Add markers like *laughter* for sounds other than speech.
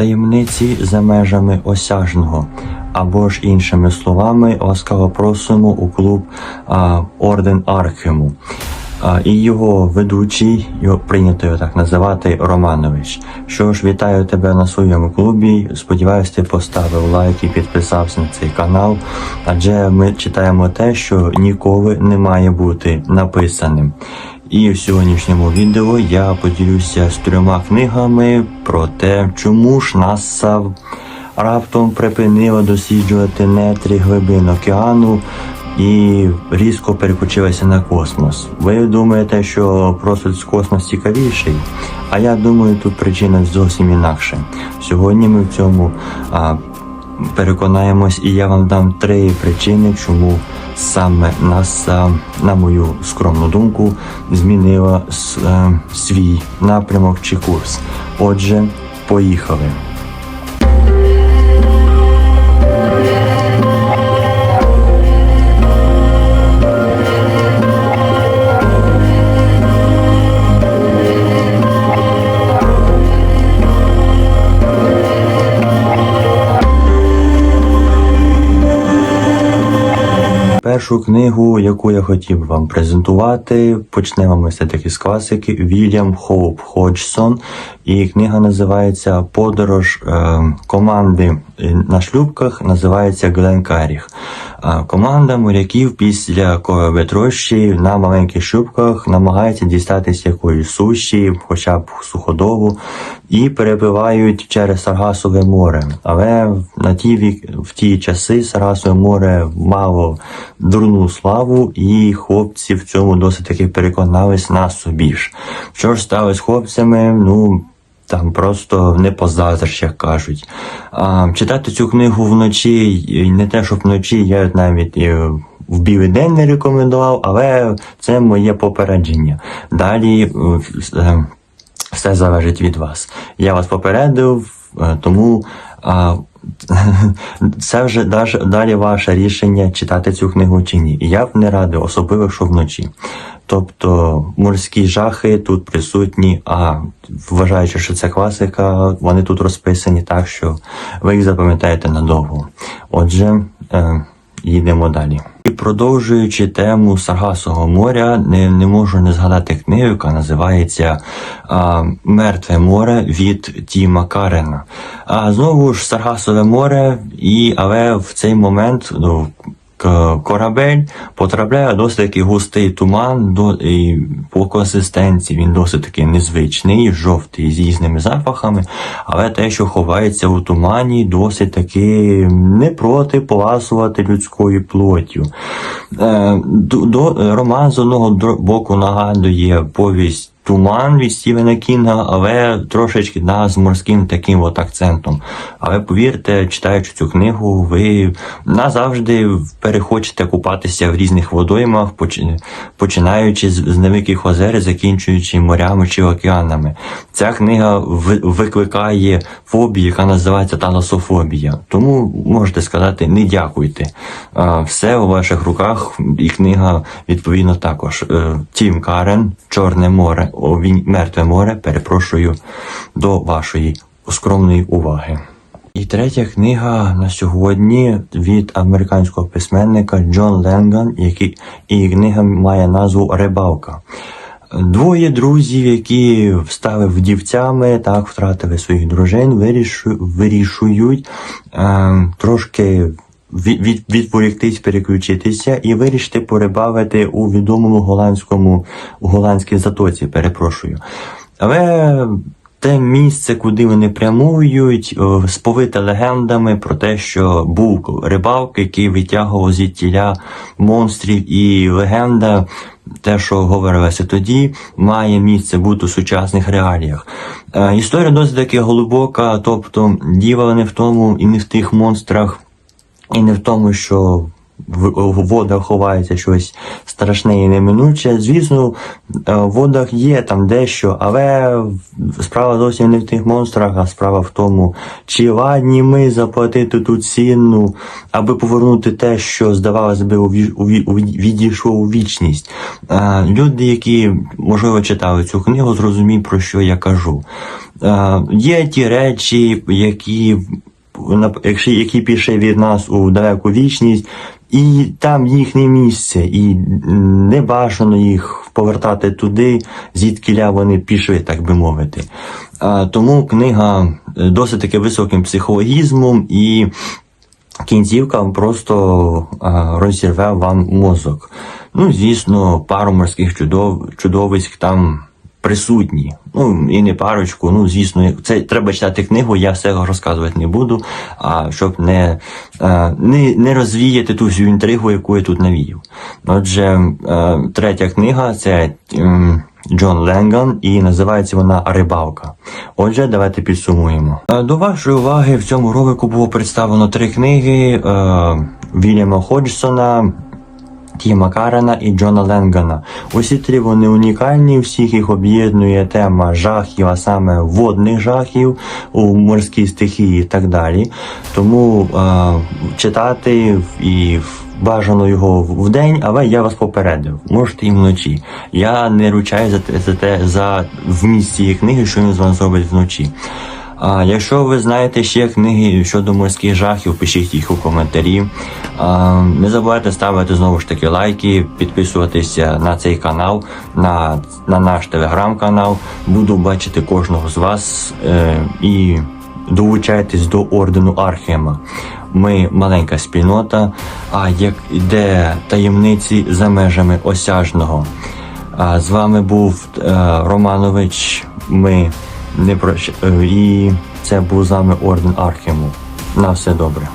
таємниці за межами осяжного. Або ж іншими словами, ласкаво просимо у клуб а, Орден Архему. А, і його ведучий, його прийнято його так називати Романович. Що ж, вітаю тебе на своєму клубі. Сподіваюсь, ти поставив лайк і підписався на цей канал, адже ми читаємо те, що ніколи не має бути написаним. І в сьогоднішньому відео я поділюся з трьома книгами про те, чому ж НАСА раптом припинила досліджувати нетрі глибин океану і різко переключилася на космос. Ви думаєте, що просто космос цікавіший? А я думаю, тут причина зовсім інакше. Сьогодні ми в цьому а, переконаємось, і я вам дам три причини, чому саме НАСА, на мою скромну думку, змінила е, свій напрямок чи курс. Отже, поїхали. Першу книгу, яку я хотів вам презентувати, почнемо ми все-таки з класики Вільям Хоуп Ходжсон. І книга називається Подорож е, команди на шлюбках, називається Гленкаріх. Команда моряків після кораблетрощі на маленьких шлюбках намагається дістатися якоїсь суші, хоча б суходолу, і перепливають через Саргасове море. Але на ті вік, в ті часи Саргасове море мало дурну славу, і хлопці в цьому досить таки переконались на собі ж. Що ж сталося з хлопцями? Ну. Там просто не позаздриш, як кажуть. А, читати цю книгу вночі, не те, щоб вночі, я навіть і в білий день не рекомендував, але це моє попередження. Далі е, е, все залежить від вас. Я вас попередив, е, тому а, *laughs* це вже далі ваше рішення читати цю книгу чи ні. І я б не радив, особливо якщо вночі. Тобто морські жахи тут присутні, а вважаючи, що це класика, вони тут розписані так, що ви їх запам'ятаєте надовго. Отже, е, їдемо далі. І продовжуючи тему Саргасового моря, не, не можу не згадати книгу, яка називається а, Мертве море від Тіма Карена. А знову ж Саргасове море, і але в цей момент ну, корабель потрапляє досить такий густий туман до, і по консистенції він досить такий незвичний, жовтий з різними запахами, але те, що ховається у тумані, досить таки не проти поласувати людською плоттю. Е, до, роман з одного боку нагадує повість Туман від Стівена Кінга, але трошечки да, з морським таким от акцентом. Але повірте, читаючи цю книгу, ви назавжди перехочете купатися в різних водоймах, починаючи з, невеликих озер, закінчуючи морями чи океанами. Ця книга викликає фобію, яка називається талософобія. Тому можете сказати, не дякуйте. Все у ваших руках, і книга відповідно також. Е, Тім Карен, Чорне море, Мертве море, перепрошую до вашої скромної уваги. І третя книга на сьогодні від американського письменника Джон Ленган, який і книга має назву Рибалка. Двоє друзів, які стали вдівцями, так втратили своїх дружин, вирішу, вирішують е, трошки від, переключитися і вирішити порибавити у відомому голландському голландській затоці, перепрошую. Але те місце, куди вони прямують, сповите легендами про те, що був рибалк, який витягував звідтіля монстрів, і легенда, те, що говорилося тоді, має місце бути у сучасних реаліях. Е, історія досить таки глибока, тобто діла не в тому і не в тих монстрах, і не в тому, що в водах ховається щось страшне і неминуче. Звісно, е, в водах є там дещо, але справа зовсім не в тих монстрах, а справа в тому, чи ладні ми заплатити ту ціну, аби повернути те, що здавалося би відійшло у вічність. Е, Люди, які можливо читали цю книгу, зрозуміють про що я кажу. Е, є ті речі, які, які пішли від нас у далеку вічність, і там їхнє місце, і не бажано їх повертати туди, звідкиля вони пішли, так би мовити. Тому книга е, досить таки високим психологізмом і кінцівка просто розірве вам мозок. Ну, звісно, пару морських чудов, чудовиськ там присутні. Ну, і не парочку. Ну, звісно, це треба читати книгу, я все розказувати не буду, а щоб не, а, не, не розвіяти ту всю інтригу, яку я тут навіяв. Отже, е, третя книга це. ем, Джон Ленган, і називається вона Рибалка. Отже, давайте підсумуємо. Е, До вашої уваги в цьому ролику було представлено три книги е, Вільяма Ходжсона, Тіма Карена і Джона Ленгана. Усі три вони унікальні, всіх їх об'єднує тема жахів, а саме водних жахів у морській стихії і так далі. Тому е, читати і бажано його в день, але я вас попередив. Можете і вночі. Я не ручаю за те, за за вміст цієї книги, що він з вами зробить вночі. А якщо ви знаєте ще книги щодо морських жахів, пишіть їх у коментарі. А, не забувайте ставити знову ж таки лайки, підписуватися на цей канал, на, на наш телеграм-канал. Буду бачити кожного з вас е, і долучайтесь до ордену Архема. Ми маленька спільнота, а як де таємниці за межами осяжного. А з вами був е, Романович. Ми не прощ... е, і це був з нами Орден Архему. На все добре.